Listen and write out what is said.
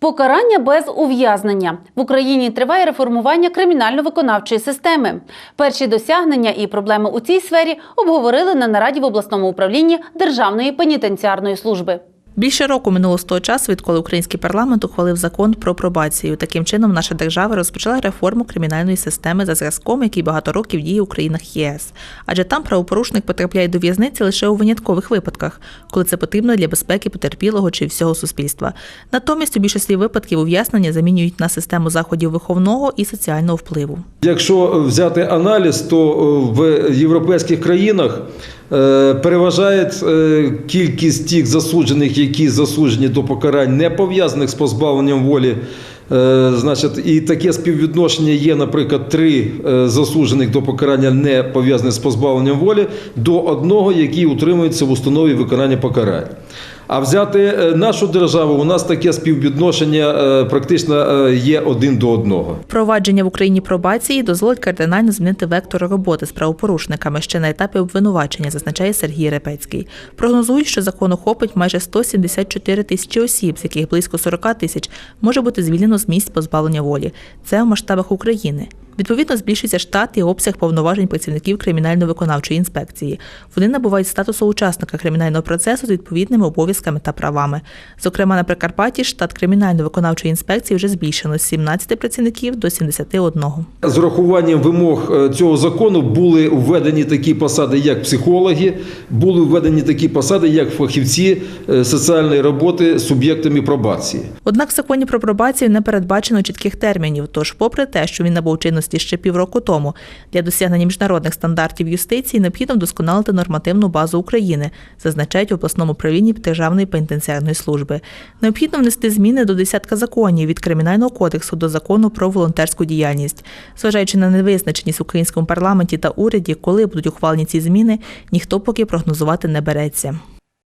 Покарання без ув'язнення в Україні триває реформування кримінально-виконавчої системи. Перші досягнення і проблеми у цій сфері обговорили на нараді в обласному управлінні Державної пенітенціарної служби. Більше року минуло з того часу, відколи український парламент ухвалив закон про пробацію. Таким чином, наша держава розпочала реформу кримінальної системи за зразком, який багато років діє у країнах ЄС. Адже там правопорушник потрапляє до в'язниці лише у виняткових випадках, коли це потрібно для безпеки потерпілого чи всього суспільства. Натомість у більшості випадків ув'язнення замінюють на систему заходів виховного і соціального впливу. Якщо взяти аналіз, то е, в європейських країнах переважає е, кількість тих засуджених, які засуджені до покарань не пов'язаних з позбавленням волі. Е, Значить, і таке співвідношення є, наприклад, три е, засуджених до покарання не пов'язаних з позбавленням волі до одного, який утримується в установі виконання покарань. А взяти е, нашу державу, у нас таке співвідношення практично є один до одного. Впровадження в Україні пробації дозволить кардинально змінити вектор роботи з правопорушниками ще на етапі обвинувачення, зазначає Сергій Репецький. Прогнозують, що закон охопить майже 174 тисячі осіб, з яких близько 40 тисяч може бути звільнено з місць позбавлення волі. Це в масштабах України. Відповідно, збільшується штат і обсяг повноважень працівників кримінально-виконавчої інспекції. Вони набувають статусу учасника кримінального процесу з відповідними обов'язками та правами. Зокрема, на Прикарпатті штат кримінально-виконавчої інспекції вже збільшено з 17 працівників до 71. З урахуванням вимог е, цього закону були введені такі посади, як психологи, були введені такі посади, як фахівці е, соціальної роботи з суб'єктами пробації. Однак в законі про пробацію не передбачено чітких термінів. Тож, попри те, що він набув чинності ще півроку тому, для досягнення міжнародних стандартів юстиції необхідно вдосконалити нормативну базу України, зазначають в обласному управлінні Державної пенітенціарної служби. Необхідно внести зміни до десятка законів від кримінального кодексу до закону про волонтерську діяльність. Зважаючи на невизначеність в українському парламенті та уряді, коли будуть ухвалені ці зміни, ніхто поки прогнозувати не береться.